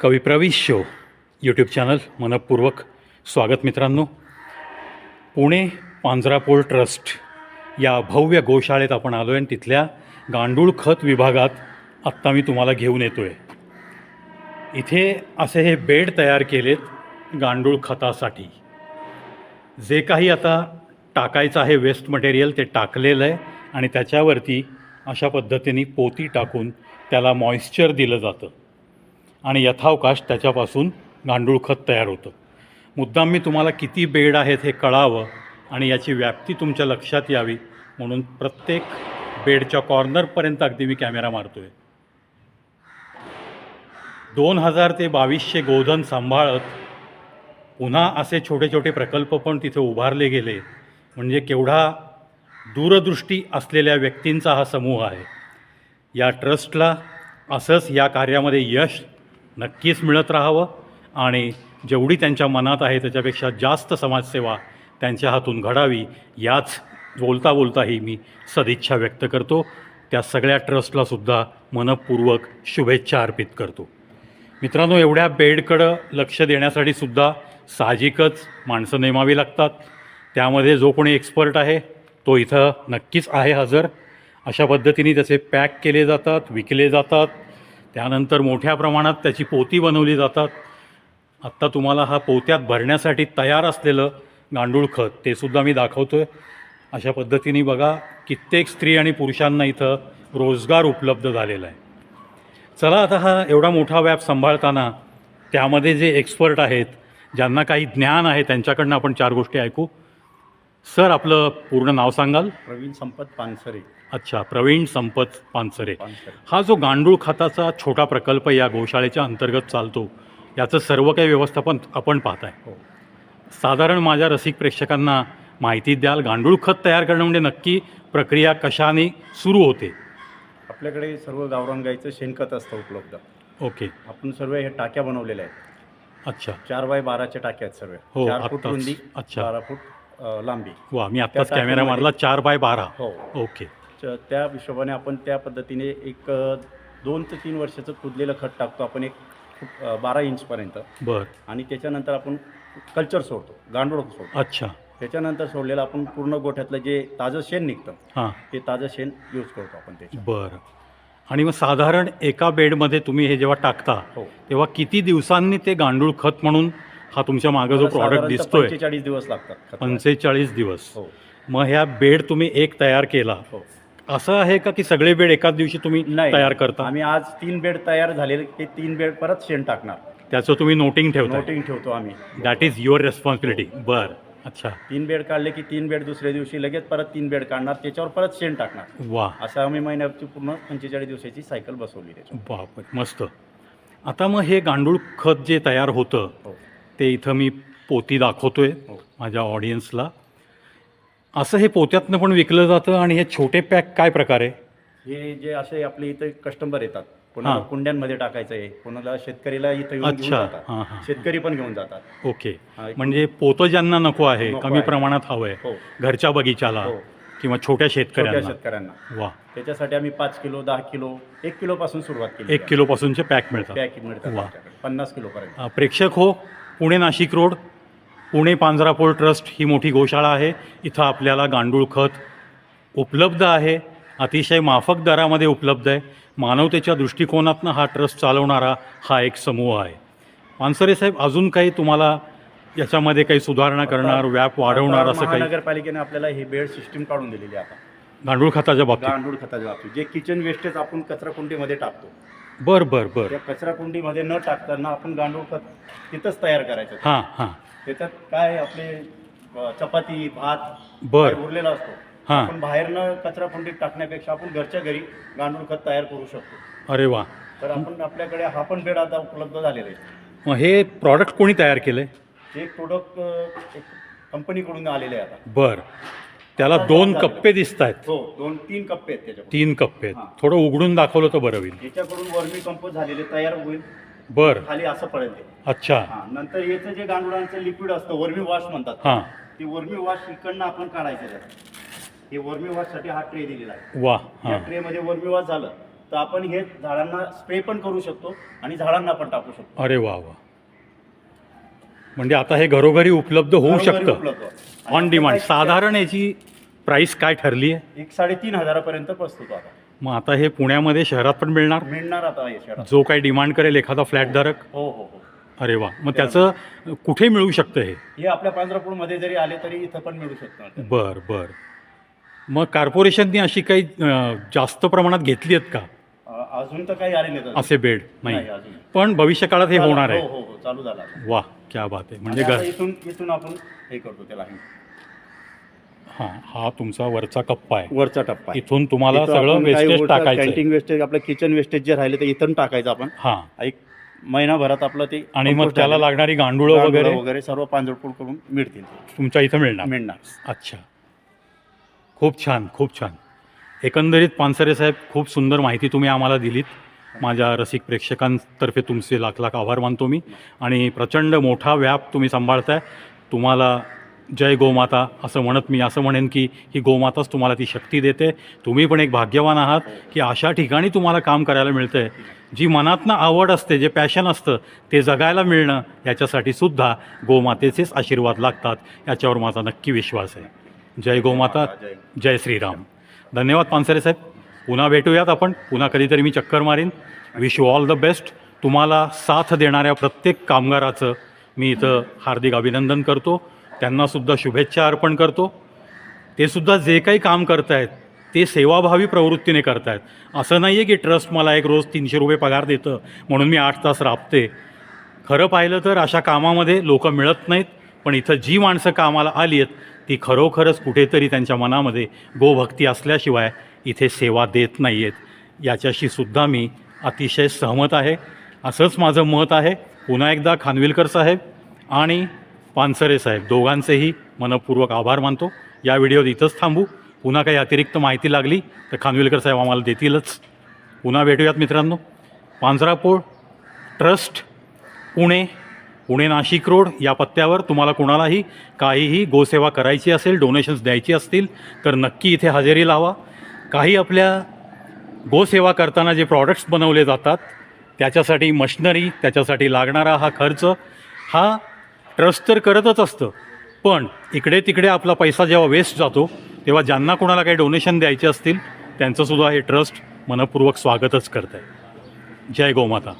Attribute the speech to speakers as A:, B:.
A: कवी प्रवीश show YouTube channel मनपूर्वक स्वागत मित्रांनो. पुणे पांजरापोळ ट्रस्ट या भव्य गोशाळेत आपण आलो आहे आणि तिथल्या गांडूळ खत विभागात आत्ता मी तुम्हाला घेऊन येतो आहे इथे असे हे बेड तयार केलेत गांडूळ खतासाठी. जे काही आता टाकायचं आहे वेस्ट मटेरियल ते टाकलेलं आहे आणि त्याच्यावरती अशा पद्धतीने पोती टाकून त्याला मॉइश्चर दिलं जातं. आणि यथावकाश त्याच्यापासून गांडूळ खत तयार होतं. मुद्दाम मी तुम्हाला किती बेड आहेत हे कळावं आणि याची व्याप्ती तुमच्या लक्षात यावी म्हणून प्रत्येक बेडच्या कॉर्नरपर्यंत अगदी मी कॅमेरा मारतो आहे दोन हजार ते बावीसशे गोधन सांभाळत पुन्हा असे छोटे छोटे प्रकल्प पण तिथे उभारले गेले. म्हणजे केवढा दूरदृष्टी असलेल्या व्यक्तींचा हा समूह आहे. या ट्रस्टला असंच या कार्यामध्ये यश नक्कीच मिळत राहावं आणि जेवढी त्यांच्या मनात आहे त्याच्यापेक्षा जास्त समाजसेवा त्यांच्या हातून घडावी याच बोलता बोलताही मी सदिच्छा व्यक्त करतो. त्या सगळ्या ट्रस्टलासुद्धा मनपूर्वक शुभेच्छा अर्पित करतो. मित्रांनो एवढ्या बेडकडं लक्ष देण्यासाठी सुद्धा साहजिकच माणसं नेमावी लागतात. त्यामध्ये जो कोणी एक्सपर्ट आहे तो इथं नक्कीच आहे हजर. अशा पद्धतीने त्याचे पॅक केले जातात विकले जातात. त्यानंतर मोठ्या प्रमाणात त्याची पोती बनवली जातात. आत्ता तुम्हाला हा पोत्यात भरण्यासाठी तयार असलेलं गांडूळ खत ते सुद्धा मी दाखवतो आहे अशा पद्धतीने बघा कित्येक स्त्री आणि पुरुषांना इथं रोजगार उपलब्ध झालेला आहे. चला आता हा एवढा मोठा व्याप सांभाळताना त्यामध्ये जे एक्सपर्ट आहेत ज्यांना काही ज्ञान आहे त्यांच्याकडनं आपण चार गोष्टी ऐकू. सर आपलं पूर्ण नाव सांगाल?
B: प्रवीण संपत पानसरे.
A: अच्छा प्रवीण संपत पानसरे.
B: पानसरे.
A: हा जो गांडूळ खताचा छोटा प्रकल्प या गोशाळेच्या अंतर्गत चालतो याचं सर्व काही व्यवस्थापन आपण पाहताय.
B: हो.
A: साधारण माझ्या रसिक प्रेक्षकांना माहिती द्याल गांडूळ खत तयार करणं म्हणजे नक्की प्रक्रिया कशाने सुरू होते?
B: आपल्याकडे सर्व गावरान गाईचं शेणखत असतं उपलब्ध.
A: ओके.
B: आपण सर्व हे टाक्या बनवलेल्या आहेत.
A: अच्छा.
B: चार बाय बाराच्या टाक्या आहेत सर्व.
A: हो,
B: चार फूट
A: आत्ताच.
B: रुंदी
A: अच्छा.
B: बारा फूट अ, लांबी.
A: वा मी आत्ताच
B: त्या
A: कॅमेरा मारला चार बाय बारा.
B: हो.
A: ओके.
B: च- त्या हिशोबाने आपण त्या पद्धतीने एक अ, दोन ते तीन वर्षाचं कुदलेलं खत टाकतो आपण एक अ, बारा इंचपर्यंत
A: बर.
B: आणि त्याच्यानंतर आपण कल्चर सोडतो गांडूळ सोडतो.
A: अच्छा.
B: त्याच्यानंतर सोडलेलं आपण पूर्ण गोठ्यातलं जे ताजं शेण निघतं
A: हां.
B: ते ताजं शेण यूज करतो आपण त्याच्यात.
A: बर. आणि मग साधारण एका बेडमध्ये तुम्ही हे जेव्हा टाकता
B: हो.
A: तेव्हा किती दिवसांनी ते गांडूळ खत म्हणून हा तुमच्या मागं जो प्रॉडक्ट दिसतोय
B: पंचेचाळीस दिवस लागतात.
A: पंचेचाळीस दिवस.
B: हो.
A: मग ह्या बेड तुम्ही एक तयार केला.
B: हो.
A: असं आहे का की सगळे बेड एकाच दिवशी तुम्ही
B: नाही
A: तयार करता?
B: आम्ही आज तीन बेड तयार झालेले ते तीन बेड परत शेण टाकणार.
A: त्याचं तुम्ही नोटिंग ठेवता
B: नोटिंग ठेवतो आम्ही.
A: दॅट इज युअर रेस्पॉन्सिबिलिटी बर. अच्छा.
B: तीन बेड काढले की तीन बेड दुसऱ्या दिवशी लगेच परत तीन बेड काढणार त्याच्यावर परत शेण टाकणार.
A: वा.
B: असं आम्ही महिन्याची पूर्ण पंचेचाळीस दिवसाची सायकल बसवली त्याच्यावर
A: बाप मस्त. आता मग हे गांडूळ खत जे तयार होतं
B: हो.
A: ते इथं मी पोती दाखवतोय
B: हो.
A: माझ्या ऑडियन्सला. असं हे पोत्यातनं पण विकलं जातं आणि हे छोटे पॅक काय प्रकारे
B: हे जे असे आपले इथे कस्टमर येतात. कोणाला. कुंड्यांमध्ये टाकायचं आहे कोणाला शेतकरीला इथं येऊन घेऊन
A: अच्छा.
B: जातात.
A: हां हां.
B: शेतकरी पण घेऊन जातात.
A: ओके.
B: हा, एक-
A: म्हणजे पोतं ज्यांना नको आहे
B: नको
A: कमी
B: आहे.
A: प्रमाणात हवं आहे
B: हो.
A: घरच्या बगीचाला
B: हो.
A: किंवा छोट्या
B: छोट्या
A: शेतकऱ्यांना.
B: शेतकऱ्यांना.
A: वा.
B: त्याच्यासाठी आम्ही पाच किलो दहा किलो एक किलो पासून सुरुवात केली
A: एक किलोपासूनचे पॅक मिळतात.
B: पॅक मिळतात
A: वा.
B: आमच्याकडे. पन्नास किलो पर्यंत
A: अ, प्रेक्षक हो पुणे नाशिक रोड पुणे पांजरापोळ ट्रस्ट ही मोठी गोशाळा आहे. इथं आपल्याला गांडूळ खत उपलब्ध आहे. अतिशय माफक दरामध्ये उपलब्ध आहे. मानवतेच्या दृष्टिकोनातनं हा ट्रस्ट चालवणारा हा एक समूह आहे. पानसरे साहेब अजून काही तुम्हाला याच्यामध्ये काही सुधारणा करणार व्याप वाढवणार असं काही?
B: महानगरपालिकेने आपल्याला ही बेड सिस्टीम काढून दिलेली आहे आता.
A: गांडूळ खताच्या बाबतीत.
B: गांडूळ खताच्या बाबतीत. जे किचन वेस्टेज आपण कचरा कुंडीमध्ये टाकतो.
A: बर बर बर.
B: त्या कचरा कुंडीमध्ये न टाकताना आपण गांडूळ खत तिथंच तयार करायचं.
A: हां हां.
B: त्याच्यात काय आपले अ, चपाती भात
A: बर.
B: काय उरलेला असतो.
A: हां.
B: आपण बाहेरनं कचरा कुंडीत टाकण्यापेक्षा आपण घरच्या घरी गांडूळ खत तयार करू शकतो.
A: अरे वा.
B: तर आपण आपल्याकडे हा पण बेड आता उपलब्ध झालेला आहे.
A: मग हे प्रॉडक्ट कोणी तयार केलं आहे
B: ते प्रोडक्ट एक कंपनीकडून आलेले आहे आता.
A: बर. त्याला दोन कप्पे दिसत आहेत
B: हो दोन तीन कप्पे आहेत त्याच्याकडून.
A: तीन कप्पे आहेत.
B: हां.
A: थोडं उघडून दाखवलं तर बरं होईल.
B: याच्याकडून वर्मी कंपोज झालेले तयार होईल
A: बर.
B: खाली असं पडेल ते.
A: अच्छा.
B: हा नंतर याचं जे गांडुळांचं लिक्विड असतं वर्मी वॉश म्हणतात
A: हां.
B: ते वर्मी वॉश इकडनं आपण काढायचं त्यात हे वर्मी वॉशसाठी हा ट्रे दिलेला आहे.
A: वा
B: या
A: हां
B: ट्रेमध्ये वर्मी वॉश झालं तर आपण हे झाडांना स्प्रे पण करू शकतो आणि झाडांना पण टाकू शकतो.
A: अरे वा वा. म्हणजे आता हे घरोघरी उपलब्ध होऊ शकतं. ऑन डिमांड साधारण याची प्राईस काय ठरली आहे?
B: एक साडेतीन हजारापर्यंत बसतो तो आता.
A: मग आता हे पुण्यामध्ये शहरात पण मिळणार?
B: मिळणार आता शहरात.
A: जो काही डिमांड करेल एखादा फ्लॅटधारक
B: हो हो हो.
A: अरे वा. मग त्याचं कुठे मिळू शकतं हे?
B: हे आपल्या पांढरपूरमध्ये जरी आले तरी इथं पण मिळू शकतं
A: बर बर. मग कॉर्पोरेशननी अशी काही अं, जास्त प्रमाणात घेतली आहेत का?
B: अजून तर काही आले नाही
A: असे बेड नाही.
B: नाही अजून
A: पण भविष्य काळात हे होणार
B: हो
A: आहे.
B: हो हो चालू झाला
A: वा क्या बात आहे. म्हणजे
B: आणि
A: घर
B: इथून इथून आपण हे करतो त्याला
A: हां हा तुमचा वरचा कप्पा आहे.
B: वरचा टप्पा आहे.
A: इथून तुम्हाला सगळं वेस्टेज टाकायचं.
B: कॅन्टीन वेस्टेज आपलं किचन वेस्टेज जे राहिले ते इथून टाकायचं आपण.
A: हां.
B: एक महिनाभरात आपलं ते
A: आणि मग
B: compost
A: त्याला लागणारी गांडुळं
B: गांडुळं
A: वगैरे?
B: वगैरे सर्व पांढरपूर करून मिळतील.
A: तुमच्या इथं मिळणार?
B: मिळणार.
A: अच्छा. खूप छान खूप छान. एकंदरीत पानसरे साहेब खूप सुंदर माहिती तुम्ही आम्हाला दिलीत. माझ्या रसिक प्रेक्षकांतर्फे तुमचे लाख लाख आभार मानतो मी. आणि प्रचंड मोठा व्याप तुम्ही सांभाळताय. तुम्हाला जय गोमाता असं म्हणत मी असं म्हणेन की ही गोमाताच तुम्हाला ती शक्ती देते. तुम्ही पण एक भाग्यवान आहात की अशा ठिकाणी तुम्हाला काम करायला मिळतं आहे जी मनातनं आवड असते जे पॅशन असतं ते जगायला मिळणं याच्यासाठी सुद्धा गोमातेचेच आशीर्वाद लागतात. याच्यावर माझा नक्की विश्वास आहे. जय गोमाता
B: जय.
A: जय श्रीराम. धन्यवाद पानसरे साहेब. पुन्हा भेटूयात आपण. पुन्हा कधीतरी मी चक्कर मारीन. Wish you all the best तुम्हाला साथ देणाऱ्या प्रत्येक कामगाराचं मी इथं हार्दिक अभिनंदन करतो. त्यांनासुद्धा शुभेच्छा अर्पण करतो. ते सुद्धा जे काही काम करतायत ते सेवाभावी प्रवृत्तीने करतायत. असं नाही आहे की ट्रस्ट मला एक रोज तीनशे रुपये पगार देतं म्हणून मी आठ तास राबते. खरं पाहिलं तर अशा कामामध्ये लोकं मिळत नाहीत. पण इथं जी माणसं कामाला आली आहेत ती खरोखरच कुठेतरी त्यांच्या मनामध्ये गोभक्ती असल्याशिवाय इथे सेवा देत नाही आहेत याच्याशी सुद्धा मी अतिशय सहमत आहे. असंच माझं मत आहे. पुन्हा एकदा खानविलकर साहेब आणि पानसरे साहेब दोघांचेही मनपूर्वक आभार मानतो. या व्हिडिओत इथंच थांबू. पुन्हा काही अतिरिक्त माहिती लागली तर खानविलकर साहेब आम्हाला देतीलच. पुन्हा भेटूयात मित्रांनो. पांजरापोळ ट्रस्ट पुणे. पुणे नाशिक रोड या पत्त्यावर तुम्हाला कुणालाही काहीही गोसेवा करायची असेल डोनेशन्स द्यायची असतील तर नक्की इथे हजेरी लावा. काही आपल्या गोसेवा करताना जे प्रॉडक्ट्स बनवले जातात त्याच्यासाठी मशनरी त्याच्यासाठी लागणारा हा खर्च हा ट्रस्ट तर करतच असतं. पण इकडे तिकडे आपला पैसा जेव्हा वेस्ट जातो तेव्हा ज्यांना कोणाला काही डोनेशन द्यायचे असतील त्यांचंसुद्धा हे ट्रस्ट मनपूर्वक स्वागतच करतं आहे जय गोमाता.